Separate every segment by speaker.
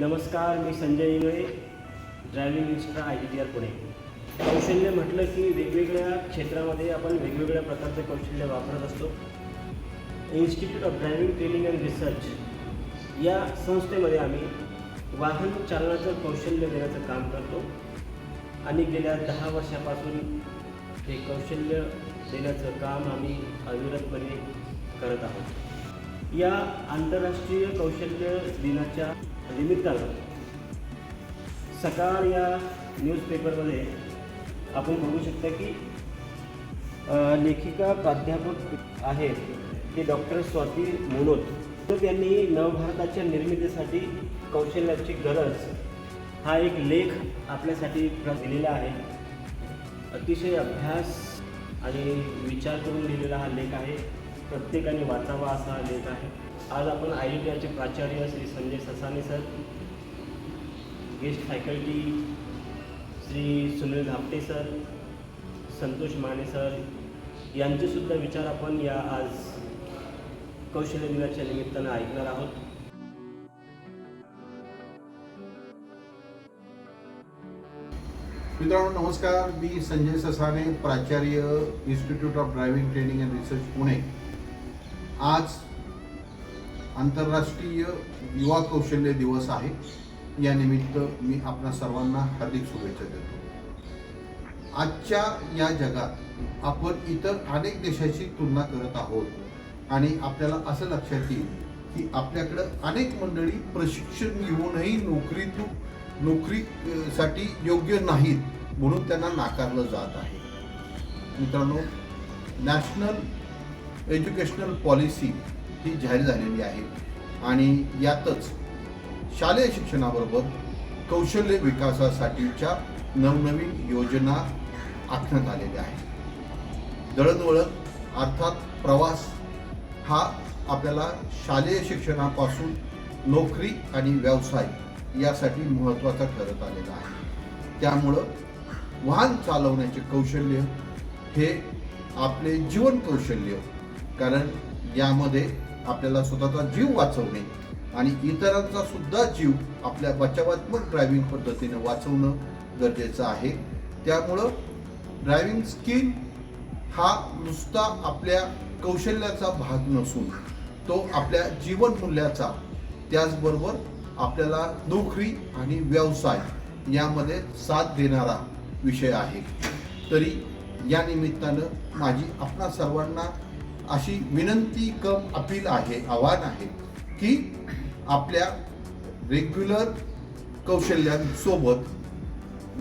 Speaker 1: नमस्कार मी Sanjay Ingale driving instructor I T R Pune. कौशल्य म्हटलं की वेगवेगळ्या क्षेत्रामध्ये आपण वेगवेगळ्या प्रकारचे कौशल्य वापरत असतो. Institute of driving training and research या संस्थेमध्ये आम्ही वाहन चालनाचं कौशल्य देण्याचं काम करतो. आणि गेल्या दहा वर्षापासून हे कौशल्य देण्याचं काम आम्ही अविरतपणे करत आहोत. या आंतरराष्ट्रीय कौशल्य दिनाच्या निमित्तानं सकाळ या न्यूजपेपरमध्ये आपण बघू शकता की लेखिका प्राध्यापक आहेत ते डॉक्टर स्वाती मोनोत. तर त्यांनी नवभारताच्या निर्मितीसाठी कौशल्याची गरज हा एक लेख आपल्यासाठी दिलेला आहे. अतिशय अभ्यास आणि विचार करून लिहिलेला हा लेख आहे. प्रत्येकाने वाचावा असा लेख आहे. आज आपण आय टी आयचे प्राचार्य Shri Sanjay Sasane sir guest faculty Shri Sunil Dhapte sir Santosh Mane sir यांचेसुद्धा विचार आपण या आज कौशल्य दिनाच्या निमित्तानं ऐकणार आहोत.
Speaker 2: मित्रांनो नमस्कार. मी संजय ससाने प्राचार्य institute of driving training and research Pune. आज आंतरराष्ट्रीय युवा कौशल्य दिवस आहे. या निमित्त मी आपणा सर्वांना हार्दिक शुभेच्छा देतो. आजच्या या जगात आपण इतर अनेक देशाशी तुलना करत आहोत. आणि आपल्याला असं लक्षात येईल की आपल्याकडं अनेक मंडळी प्रशिक्षण घेऊनही नोकरीतून नोकरी योग्य नाहीत म्हणून त्यांना नाकारलं जात आहे. मित्रांनो नॅशनल एज्युकेशनल पॉलिसी ही जाहीर झालेली आहे. आणि यातच शालेय शिक्षणाबरोबर कौशल्य विकासासाठीच्या नवनवीन योजना आखण्यात आलेल्या आहेत. दळणवळण अर्थात प्रवास हा आपल्याला शालेय शिक्षणापासून नोकरी आणि व्यवसाय यासाठी महत्त्वाचा ठरत आलेला आहे. त्यामुळं वाहन चालवण्याचे कौशल्य हे आपले जीवन कौशल्य कारण यामध्ये आपल्याला स्वतःचा जीव वाचवणे आणि इतरांचा सुद्धा जीव आपल्या बचावात्मक ड्रायव्हिंग पद्धतीने वाचवणं गरजेचं आहे. त्यामुळं ड्रायव्हिंग स्किल हा नुसता आपल्या कौशल्याचा भाग नसून तो आपल्या जीवन मूल्याचा त्याचबरोबर आपल्याला नोकरी आणि व्यवसाय यामध्ये साथ देणारा विषय आहे. तरी या निमित्तानं माझी आपणा सर्वांना अशी विनंती कम अपील आहे आव्हान आहे की आपल्या रेग्युलर कौशल्यांसोबत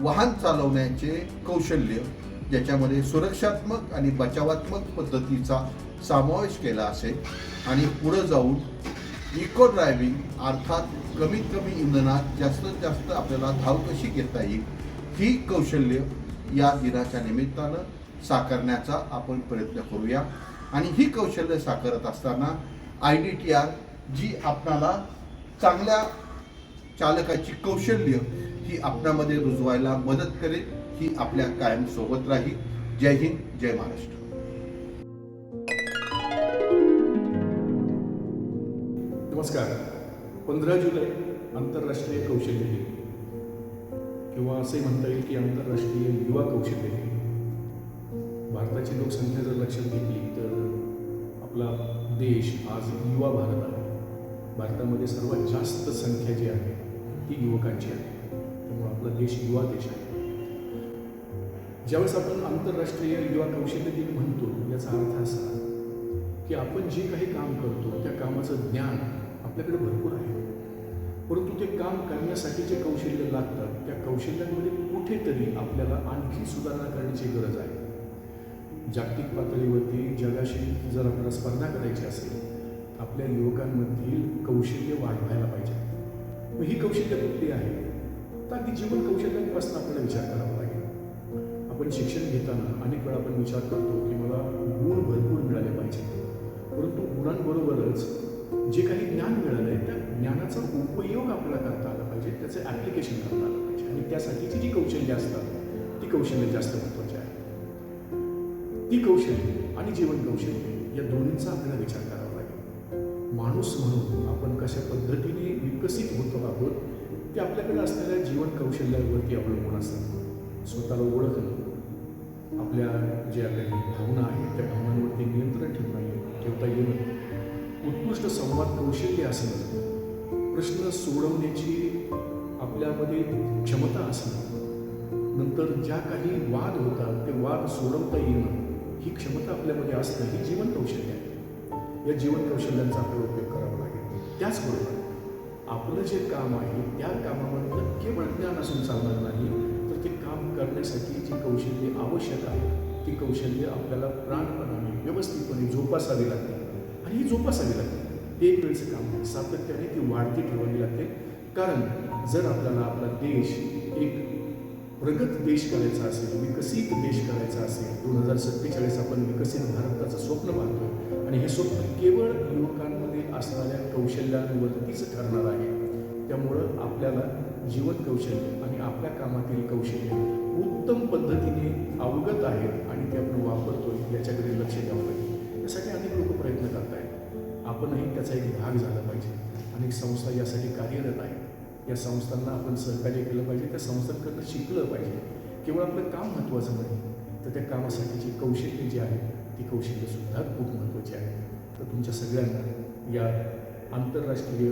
Speaker 2: वाहन चालवण्याचे कौशल्य ज्याच्यामध्ये सुरक्षात्मक आणि बचावात्मक पद्धतीचा समावेश केला असेल आणि पुढं जाऊन इको ड्रायव्हिंग अर्थात कमीत कमी इंधनात जास्तीत जास्त आपल्याला धाव कशी घेता येईल ही कौशल्य या दिनाच्या निमित्तानं साकारण्याचा आपण प्रयत्न करूया. आणि ही कौशल्य साकारत असताना I D T R ji आपणाला चांगल्या चालकाची कौशल्य ही आपणामध्ये रुजवायला मदत करेल ही आपल्या कायम सोबत राहील. जय हिंद जय महाराष्ट्र.
Speaker 3: नमस्कार. पंधरा जुलै आंतरराष्ट्रीय कौशल्य दिन. किंवा असे म्हणता येईल की आंतरराष्ट्रीय युवा कौशल्य दिन. भारताची लोकसंख्या जर लक्षात घेतली तर आपला देश आज युवा भारत आहे. भारतामध्ये सर्वात जास्त संख्या जी आहे ती युवकांची आहे. त्यामुळे आपला देश युवा देश आहे. ज्यावेळेस आपण आंतरराष्ट्रीय युवा कौशल्य दिन म्हणतो याचा अर्थ असा की आपण जे काही काम करतो त्या कामाचं ज्ञान आपल्याकडे भरपूर आहे. परंतु ते काम करण्यासाठी जे कौशल्य लागतात त्या कौशल्यांमध्ये कुठेतरी आपल्याला आणखी सुधारणा करण्याची गरज आहे. जागतिक पातळीवरती जगाशी जर आपल्याला स्पर्धा करायची असेल आपल्या युवकांमधील कौशल्य वाढवायला पाहिजे. मग ही कौशल्य कुठली आहे? तर अगदी जीवन कौशल्यांपासून आपल्याला विचार करावा लागेल. आपण शिक्षण घेताना अनेक वेळा आपण विचार करतो की मला गुण भरपूर मिळाले पाहिजे. परंतु गुणांबरोबरच जे काही ज्ञान मिळालं आहे त्या ज्ञानाचा उपयोग आपल्याला करता आला पाहिजे त्याचं ॲप्लिकेशन करता आलं पाहिजे. आणि त्यासाठीची जी कौशल्य असतात ती कौशल्य जास्त कौशल्य आणि जीवन कौशल्य या दोन्हींचा आपल्याला विचार करावा लागेल. माणूस म्हणून आपण कशा पद्धतीने विकसित होतो आहोत ते आपल्याकडे असलेल्या जीवन कौशल्यावरती अवलंबून असतात स्वतःला ओळखणं आपल्या ज्या काही भावना आहेत त्या भावनांवरती नियंत्रण ठेवणं ठेवता येणं उत्कृष्ट संवाद कौशल्य असणं प्रश्न सोडवण्याची आपल्यामध्ये क्षमता असणं नंतर ज्या काही वाद होतात ते वाद सोडवता येणं आपल्यामध्ये असणं ही जीवन कौशल्य आहे या जीवन कौशल्यांचा आपल्याला उपयोग करावा लागेल. त्याचबरोबर आपलं जे काम आहे त्या कामामधलं केवळ ज्ञान असून चालणार नाही तर ते काम करण्यासाठी जी कौशल्ये आवश्यक आहे ती कौशल्य आपल्याला प्राणपणाने व्यवस्थितपणे जोपासावी लागते आणि ही जोपासावी लागते हे एक वेळचं काम आहे. सातत्याने ती वाढती ठेवावी लागते. कारण जर आपल्याला आपला देश एक प्रगत देश करायचा असेल विकसित देश करायचा असेल दोन हजार सत्तेचाळीस आपण विकसित भारताचं स्वप्न पाहतो आणि हे स्वप्न केवळ युवकांमध्ये असणाऱ्या कौशल्यांवरतीच ठरणार आहे. त्यामुळं आपल्याला जीवन कौशल्य आणि आपल्या कामातील कौशल्य उत्तम पद्धतीने अवगत आहेत आणि ते आपण वापरतोय याच्याकडे लक्ष द्यावं लागेल. यासाठी अनेक लोक प्रयत्न करत आहेत आपणही त्याचा एक भाग झाला पाहिजे. अनेक संस्था यासाठी कार्यरत आहेत. या संस्थांना आपण सहकार्य केलं पाहिजे. त्या संस्थांकडनं शिकलं पाहिजे. केवळ आपलं काम महत्त्वाचं नाही. तर त्या कामासाठीची कौशल्य जी आहेत ती कौशल्यसुद्धा खूप महत्त्वाची आहेत. तर तुमच्या सगळ्यांना या आंतरराष्ट्रीय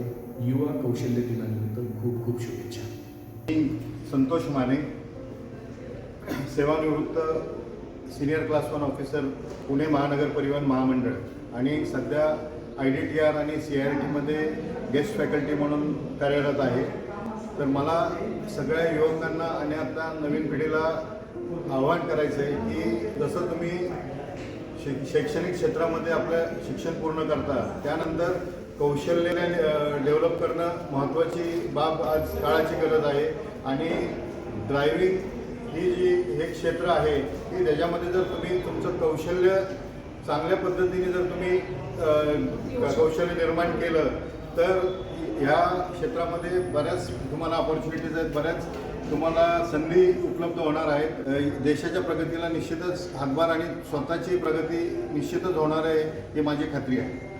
Speaker 3: युवा कौशल्य दिनानिमित्त खूप खूप शुभेच्छा.
Speaker 4: संतोष माने सेवानिवृत्त senior class one officer Pune महानगर परिवहन महामंडळ आणि सध्या आय डी टी आर आणि सी आय आर टीमध्ये गेस्ट फॅकल्टी म्हणून कार्यरत आहे. तर मला सगळ्या युवकांना आणि आता नवीन पिढीला आव्हान करायचं आहे की जसं तुम्ही शै शैक्षणिक क्षेत्रामध्ये आपलं शिक्षण पूर्ण करता त्यानंतर कौशल्य डेव्हलप करणं महत्त्वाची बाब आज काळाची गरज आहे. आणि ड्रायव्हिंग ही जी हे क्षेत्र आहे की त्याच्यामध्ये जर तुम्ही तुमचं कौशल्य चांगल्या पद्धतीने जर तुम्ही कौशल्य निर्माण केलं तर ह्या क्षेत्रामध्ये बऱ्याच तुम्हाला ऑपॉर्च्युनिटीज आहेत बऱ्याच तुम्हाला संधी उपलब्ध होणार आहेत. देशाच्या प्रगतीला निश्चितच हातभार आणि स्वतःची प्रगती निश्चितच होणार आहे ही माझी खात्री आहे.